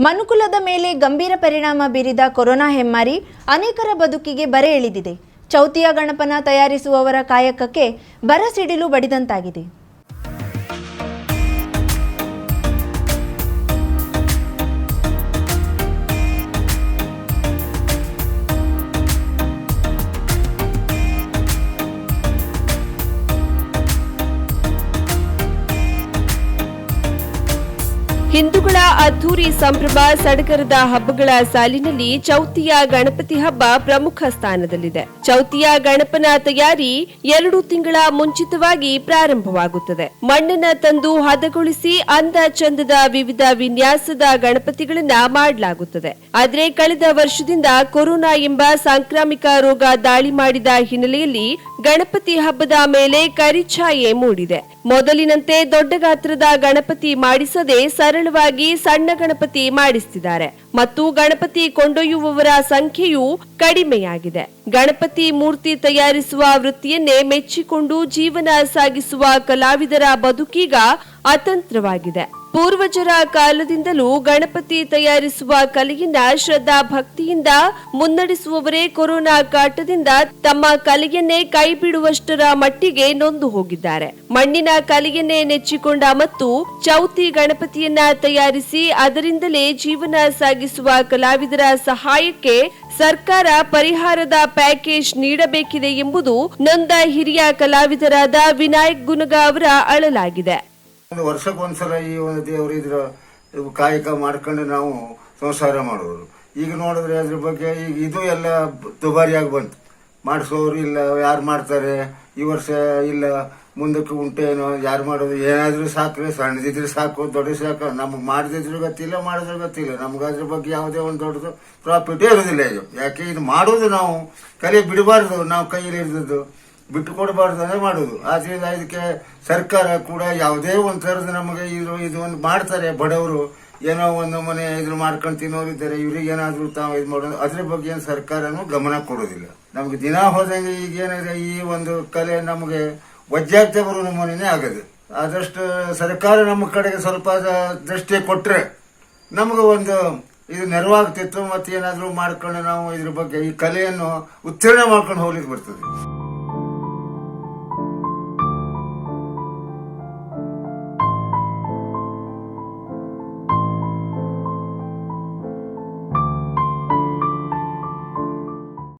ಮನುಕುಲದ ಮೇಲೆ ಗಂಭೀರ ಪರಿಣಾಮ ಬೀರಿದ ಕೊರೋನಾ ಹೆಮ್ಮಾರಿ ಅನೇಕರ ಬದುಕಿಗೆ ಬರೆ ಎಳೆದಿದೆ. ಚೌತಿಯ ಗಣಪನ ತಯಾರಿಸುವವರ ಕಾಯಕಕ್ಕೆ ಬರ ಸಿಡಿಲು ಬಡಿದಂತಾಗಿದೆ. ಹಿಂದೂಗಳ ಅದ್ದೂರಿ ಸಂಭ್ರಮ ಸಡಗರದ ಹಬ್ಬಗಳ ಸಾಲಿನಲ್ಲಿ ಚೌತಿಯ ಗಣಪತಿ ಹಬ್ಬ ಪ್ರಮುಖ ಸ್ಥಾನದಲ್ಲಿದೆ. ಚೌತಿಯ ಗಣಪನ ತಯಾರಿ ಎರಡು ತಿಂಗಳ ಮುಂಚಿತವಾಗಿ ಪ್ರಾರಂಭವಾಗುತ್ತದೆ. ಮಣ್ಣನ್ನ ತಂದು ಹದಗೊಳಿಸಿ ಅಂದ ಚಂದದ ವಿವಿಧ ವಿನ್ಯಾಸದ ಗಣಪತಿಗಳನ್ನ ಮಾಡಲಾಗುತ್ತದೆ. ಆದರೆ ಕಳೆದ ವರ್ಷದಿಂದ ಕೊರೋನಾ ಎಂಬ ಸಾಂಕ್ರಾಮಿಕ ರೋಗ ದಾಳಿ ಮಾಡಿದ ಹಿನ್ನೆಲೆಯಲ್ಲಿ ಗಣಪತಿ ಹಬ್ಬದ ಮೇಲೆ ಕರಿಛಾಯೆ ಮೂಡಿದೆ. ಮೊದಲಿನಂತೆ ದೊಡ್ಡ ಗಾತ್ರದ ಗಣಪತಿ ಮಾಡಿಸದೆ ಸರಳವಾಗಿ ಸಣ್ಣ ಗಣಪತಿ ಮಾಡಿಸುತ್ತಿದ್ದಾರೆ ಮತ್ತು ಗಣಪತಿ ಕೊಂಡೊಯ್ಯುವವರ ಸಂಖ್ಯೆಯೂ ಕಡಿಮೆಯಾಗಿದೆ. ಗಣಪತಿ ಮೂರ್ತಿ ತಯಾರಿಸುವ ವೃತ್ತಿಯನ್ನೇ ಮೆಚ್ಚಿಕೊಂಡು ಜೀವನ ಸಾಗಿಸುವ ಕಲಾವಿದರ ಬದುಕೀಗ ಅತಂತ್ರವಾಗಿದೆ. ಪೂರ್ವಜರ ಕಾಲದಿಂದಲೂ ಗಣಪತಿ ತಯಾರಿಸುವ ಕಲೆಯನ್ನ ಶ್ರದ್ಧಾ ಭಕ್ತಿಯಿಂದ ಮುನ್ನಡೆಸುವವರೇ ಕೊರೋನಾ ಕಾಟದಿಂದ ತಮ್ಮ ಕಲೆಯನ್ನೇ ಕೈಬಿಡುವಷ್ಟರ ಮಟ್ಟಿಗೆ ನೊಂದು ಹೋಗಿದ್ದಾರೆ. ಮಣ್ಣಿನ ಕಲೆಯನ್ನೇ ನೆಚ್ಚಿಕೊಂಡ ಮತ್ತು ಚೌತಿ ಗಣಪತಿಯನ್ನ ತಯಾರಿಸಿ ಅದರಿಂದಲೇ ಜೀವನ ಸಾಗಿಸುವ ಕಲಾವಿದರ ಸಹಾಯಕ್ಕೆ ಸರ್ಕಾರ ಪರಿಹಾರದ ಪ್ಯಾಕೇಜ್ ನೀಡಬೇಕಿದೆ ಎಂಬುದು ನೊಂದ ಹಿರಿಯ ಕಲಾವಿದರಾದ ವಿನಾಯಕ್ ಗುನಗ ಅವರ ಅಳಲಾಗಿದೆ. ಒಂದು ವರ್ಷಕ್ಕೆ ಒಂದ್ಸಲ ಈ ಒಂದು ದೇವರು ಇದ್ರ ಇವು ಕಾಯಕ ಮಾಡ್ಕೊಂಡು ನಾವು ಸಂಸಾರ ಮಾಡೋರು ಈಗ ನೋಡಿದ್ರೆ ಅದ್ರ ಬಗ್ಗೆ ಈಗ ಇದು ಎಲ್ಲ ದುಬಾರಿಯಾಗಿ ಬಂತು. ಮಾಡಿಸೋರು ಇಲ್ಲ, ಯಾರು ಮಾಡ್ತಾರೆ? ಈ ವರ್ಷ ಇಲ್ಲ, ಮುಂದಕ್ಕೆ ಉಂಟೇನೋ? ಯಾರು ಮಾಡೋದು? ಏನಾದರೂ ಸಾಕ್ರೆ, ಸಣ್ಣದಿದ್ರೆ ಸಾಕು ದೊಡ್ಡ ಸಾಕು. ನಮ್ಗೆ ಮಾಡದಿದ್ರು ಗೊತ್ತಿಲ್ಲ, ಮಾಡಿದ್ರು ಗೊತ್ತಿಲ್ಲ. ನಮ್ಗೆ ಅದ್ರ ಬಗ್ಗೆ ಯಾವುದೇ ಒಂದು ದೊಡ್ಡದು ಪ್ರಾಫಿಟ್ ಇರೋದಿಲ್ಲ ಇದು ಯಾಕೆ? ಇದು ಮಾಡೋದು ನಾವು. ಕಲೆ ಬಿಡಬಾರ್ದು. ನಾವು ಕೈಯಲ್ಲಿ ಇರ್ದದ್ದು ಬಿಟ್ಟು ಕೊಡಬಾರ್ದು ಮಾಡೋದು. ಆದ್ರಿಂದ ಇದಕ್ಕೆ ಸರ್ಕಾರ ಕೂಡ ಯಾವುದೇ ಒಂದು ಥರದ ನಮಗೆ ಇದು ಇದು ಒಂದು ಮಾಡ್ತಾರೆ. ಬಡವರು ಏನೋ ಒಂದು ಮನೆ ಇದ್ರ ಮಾಡ್ಕೊಂಡು ತಿನ್ನೋರು ಇದ್ದಾರೆ ಇವ್ರಿಗೆ ಏನಾದ್ರು ತಾವು ಇದು ಮಾಡೋದು. ಅದ್ರ ಬಗ್ಗೆ ಏನು ಸರ್ಕಾರನು ಗಮನ ಕೊಡೋದಿಲ್ಲ. ನಮ್ಗೆ ದಿನ ಹೋದಂಗೆ ಈಗ ಏನಿದೆ, ಈ ಒಂದು ಕಲೆ ನಮಗೆ ವಜ್ಜಾಗ್ತ ಬರೋ ನಮೂನೆನೇ ಆಗದು. ಆದಷ್ಟು ಸರ್ಕಾರ ನಮ್ಮ ಕಡೆಗೆ ಸ್ವಲ್ಪ ದೃಷ್ಟಿ ಕೊಟ್ರೆ ನಮಗೆ ಒಂದು ಇದು ನೆರವಾಗ್ತಿತ್ತು. ಮತ್ತೆ ಏನಾದ್ರೂ ಮಾಡ್ಕೊಂಡು ನಾವು ಇದ್ರ ಬಗ್ಗೆ ಈ ಕಲೆಯನ್ನು ಉತ್ತೀರ್ಣ ಮಾಡ್ಕೊಂಡು ಹೋಗ್ಲಿಕ್ಕೆ ಬರ್ತದೆ.